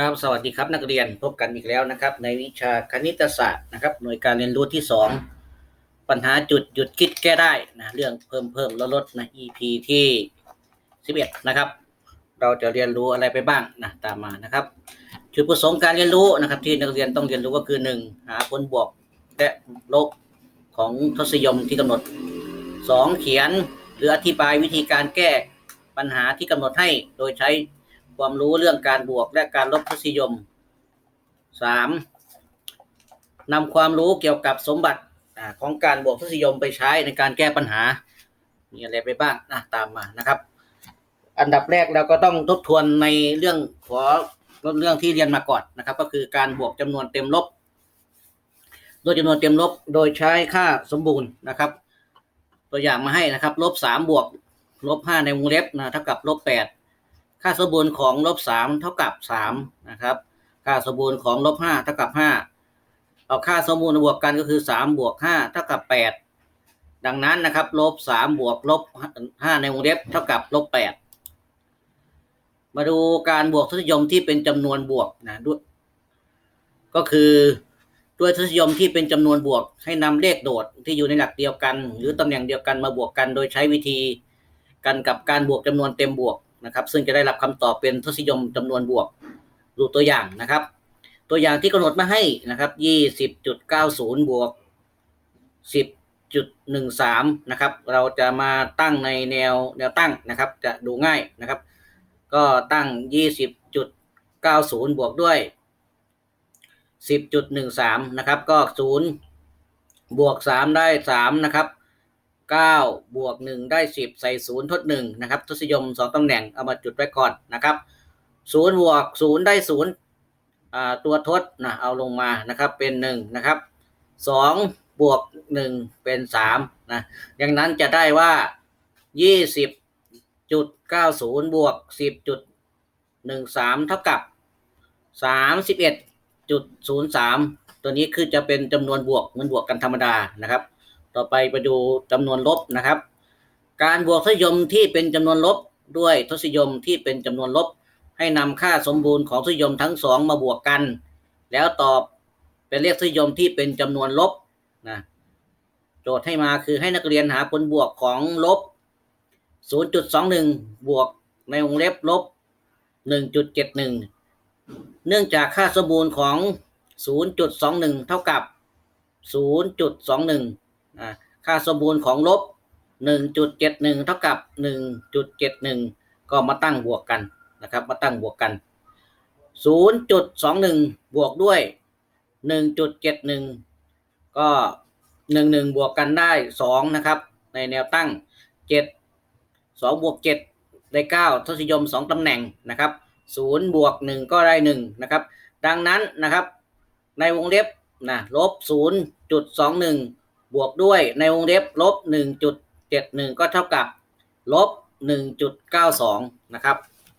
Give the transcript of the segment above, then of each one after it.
ครับสวัสดีครับนักเรียนพบกันอีกแล้วนะครับ ในวิชาคณิตศาสตร์นะครับ หน่วยการเรียนรู้ที่ 2 ปัญหาจุดหยุดคิดแก้ได้นะเรื่องเพิ่มเพิ่มลดลดนะ EP ที่ 11 นะครับ เราจะเรียนรู้อะไรไปบ้างนะตามมานะครับ จุดประสงค์การเรียนรู้นะครับ ที่นักเรียนต้องเรียนรู้ก็คือ 1 หาผลบวกและลบของทศนิยมที่กำหนด 2 เขียนหรืออธิบายวิธีการแก้ปัญหาที่กำหนดให้โดยใช้ ความรู้เรื่องการบวกและการลบทศนิยม 3. นำความรู้เกี่ยวกับสมบัติอของการบวกทศนิยมไปใช้ในการแก้ปัญหา มีอะไรไปบ้างนะตามมานะครับ อันดับแรกเราก็ต้องทบทวนในเรื่องขอเรื่องที่เรียนมาก่อนนะครับ ก็คือการบวกจำนวนเต็มลบ โดยจำนวนเต็มลบโดยใช้ค่าสมบูรณ์นะครับ ตัวอย่างมาให้นะครับลบสามบวกลบห้าในวงเล็บนะเท่ากับลบแปด ค่าสมบูรณ์ของลบสามเท่ากับสามนะครับ ค่าสมบูรณ์ของลบห้าเท่ากับห้าเอาค่าสมบูรณ์บวกกันก็คือสามบวกห้าเท่ากับแปดดังนั้นนะครับลบสามบวกลบห้าในวงเล็บเท่ากับลบแปดมาดูการบวกทศนิยมที่เป็นจำนวนบวกนะด้วย ก็คือด้วยทศนิยมที่เป็นจำนวนบวก ให้นำเลขโดดที่อยู่ในหลักเดียวกัน หรือตำแหน่งเดียวกันมาบวกกัน โดยใช้วิธีกันกับการบวกจำนวนเต็มบวก นะครับซึ่งจะได้รับคำตอบเป็นทศนิยมจำนวนบวกดูตัวอย่างนะครับ ตัวอย่างที่กำหนดมาให้นะครับยี่สิบจุดเก้าศูนย์บวกสิบจุดหนึ่งสามนะครับ เราจะมาตั้งในแนวแนวตั้งนะครับ จะดูง่ายนะครับ ก็ตั้งยี่สิบจุดเก้าศูนย์บวกด้วยสิบจุดหนึ่งสามนะครับ ก็ศูนย์บวกสามได้สามนะครับ เก้าบวกหนึ่งได้สิบใส่ศูนย์ทดหนึ่งนะครับ ทศยมสองตำแหน่ง เอามาจุดไว้ก่อนนะครับศูนย์บวกศูนย์ได้ศูนย์อ่าตัวทดนะ เอาลงมานะครับ เป็นหนึ่งนะครับสองบวกหนึ่งเป็นสามนะดังนั้นจะได้ว่ายี่สิบจุดเก้าศูนย์บวกสิบจุดหนึ่งสามเท่ากับสามสิบเอ็ดจุดศูนย์สามตัวนี้คือจะเป็นจำนวนบวกมันบวกกันธรรมดานะครับ ต่อไปไปดูจำนวนลบนะครับ การบวกทศนิยมที่เป็นจำนวนลบด้วยทศนิยมที่เป็นจำนวนลบ ให้นำค่าสมบูรณ์ของทศนิยมทั้งสองมาบวกกัน แล้วตอบเป็นเลขทศนิยมที่เป็นจำนวนลบนะโจทย์ให้มาคือให้นักเรียนหาผลบวกของลบ 0.21 บวกในวงเล็บลบ 1.71 เนื่องจากค่าสมบูรณ์ของ 0.21 เท่ากับ 0.21อ่า ค่าสมบูรณ์ของลบ 1.71 เท่ากับ 1.71 ก็มาตั้งบวกกันนะครับ มาตั้งบวกกัน 0.21 บวกด้วย 1.71 ก็ 11 บวกกันได้ 2 นะครับ ในแนวตั้ง 7 2 บวก 7 ได้ 9 ทศนิยม 2 ตำแหน่งนะครับ 0 บวก 1 ก็ได้ 1 นะครับ ดังนั้นนะครับ ในวงเล็บนะลบ 0.21 บวกด้วยในวงเล็บลบ 1.71 ก็เท่ากับลบ 1.92 นะครับ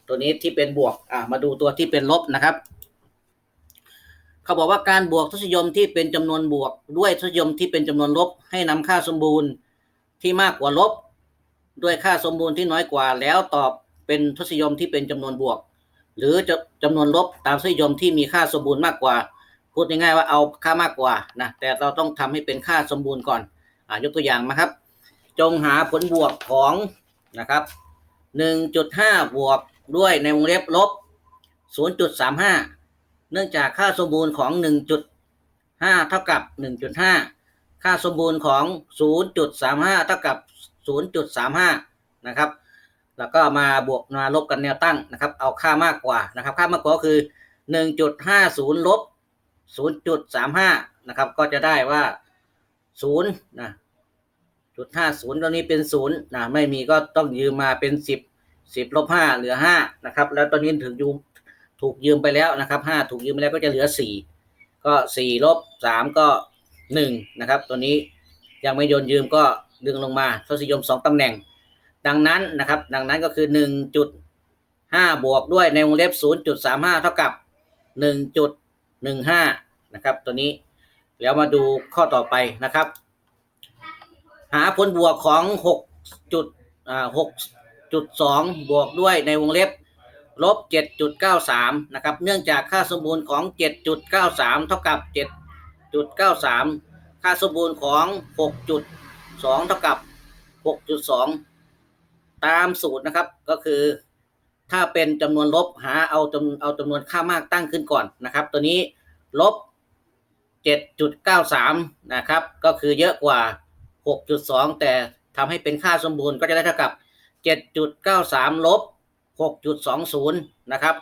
ตัวนี้ที่เป็นบวกอ่ามาดูตัวที่เป็นลบนะครับ เขาบอกว่าการบวกทศนิยมที่เป็นจำนวนบวกด้วยทศนิยมที่เป็นจำนวนลบ ให้นำค่าสมบูรณ์ที่มากกว่าลบ ด้วยค่าสมบูรณ์ที่น้อยกว่าแล้วตอบเป็นทศนิยมที่เป็นจำนวนบวก หรือจะจำนวนลบตามทศนิยมที่มีค่าสมบูรณ์มากกว่า พูดง่ายๆว่าเอาค่ามากกว่านะแต่เราต้องทำให้เป็นค่าสมบูรณ์ก่อนอ่ายกตัวอย่างมาครับ จงหาผลบวกของนะครับ 1.5 บวกด้วยในวงเล็บลบ 0.35 เนื่องจากค่าสมบูรณ์ของ 1.5 เท่ากับ 1.5 ค่าสมบูรณ์ของ 0.35 เท่ากับ 0.35 นะครับ แล้วก็มาบวกมาลบกันแนวตั้งนะครับ เอาค่ามากกว่านะครับ ค่ามากกว่าคือ 1.50 ลบ 0.35 นะครับ ก็จะได้ว่า 0 นะจุดห้าศูนย์ตัวนี้เป็นศูนย์นะไม่มีก็ต้องยืมมาเป็นสิบสิบลบห้าเหลือห้านะครับ แล้วตอนนี้ถึงยูถูกยืมไปแล้วนะครับห้าถูกยืมไปแล้วก็จะเหลือสี่ก็สี่ลบสามก็หนึ่งนะครับ ตัวนี้ยังไม่โยนยืมก็ดึงลงมาทศนิยมสองตำแหน่ง ดังนั้นนะครับ ดังนั้นก็คือหนึ่งจุดห้าบวกด้วยในวงเล็บศูนย์จุดสามห้าเท่ากับหนึ่งจุด หนึ่งห้านะครับ ตัวนี้แล้วมาดูข้อต่อไปนะครับ หาผลบวกของหกจุดอ่าหกจุดสองบวกด้วยในวงเล็บลบเจ็ดจุดเก้าสามนะครับ เนื่องจากค่าสมบูรณ์ของเจ็ดจุดเก้าสามเท่ากับเจ็ดจุดเก้าสามค่าสมบูรณ์ของหกจุดสองเท่ากับหกจุดสองตามสูตรนะครับก็คือ ถ้าเป็นจำนวนลบหาเอาจำเอาจำนวนค่ามากตั้งขึ้นก่อนนะครับ ตัวนี้ลบเจ็ดจุดเก้าสามนะครับ ก็คือเยอะกว่าหกจุดสองแต่ทำให้เป็นค่าสมบูรณ์ก็จะได้เท่ากับเจ็ดจุดเก้าสามลบหกจุดสองศูนย์นะครับ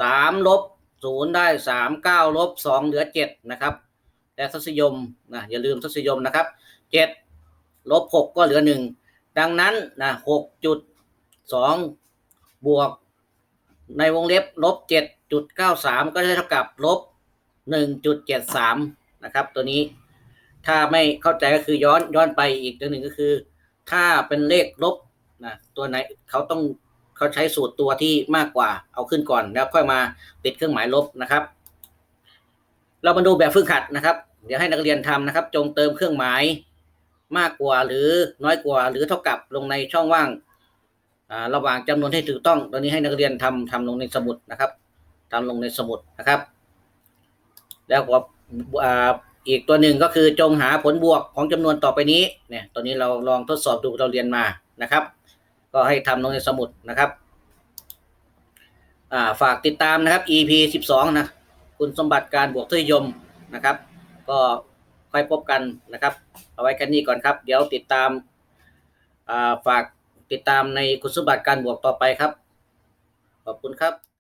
สามลบศูนย์ได้สามเก้าลบสองเหลือเจ็ดนะครับและทศนิยมนะอย่าลืมทศนิยมนะครับเจ็ดลบหกก็เหลือหนึ่งดังนั้นนะหกจุดสองบวก ในวงเล็บลบเจ็ดจุดเก้าสามก็จะเท่ากับลบหนึ่งจุดเจ็ดสามนะครับ ตัวนี้ถ้าไม่เข้าใจก็คือย้อนย้อนไปอีกตัวหนึ่งก็คือ ถ้าเป็นเลขลบนะตัวไหนเขาต้องเขาใช้สูตรตัวที่มากกว่าเอาขึ้นก่อนแล้วค่อยมาติดเครื่องหมายลบนะครับ เรามาดูแบบฝึกหัดนะครับ เดี๋ยวให้นักเรียนทำนะครับ จงเติมเครื่องหมายมากกว่าหรือน้อยกว่าหรือเท่ากับลงในช่องว่าง ระหว่างจำนวนที่ถูกต้อง ตอนนี้ให้นักเรียนทำทำลงในสมุดนะครับทำลงในสมุดนะครับ แล้วก็อีกตัวหนึ่งก็คือจงหาผลบวกของจำนวนต่อไปนี้ เนี่ยตัวนี้เราลองทดสอบดูเราเรียนมานะครับ ก็ให้ทำลงในสมุดนะครับฝากติดตามนะครับ EP สิบสองนะ คุณสมบัติการบวกทศยมนะครับ ก็ค่อยพบกันนะครับ เอาไว้แค่นี้ก่อนครับ เดี๋ยวติดตามาฝาก ติดตามในคุณสมบัติการบวกต่อไปครับ ขอบคุณครับ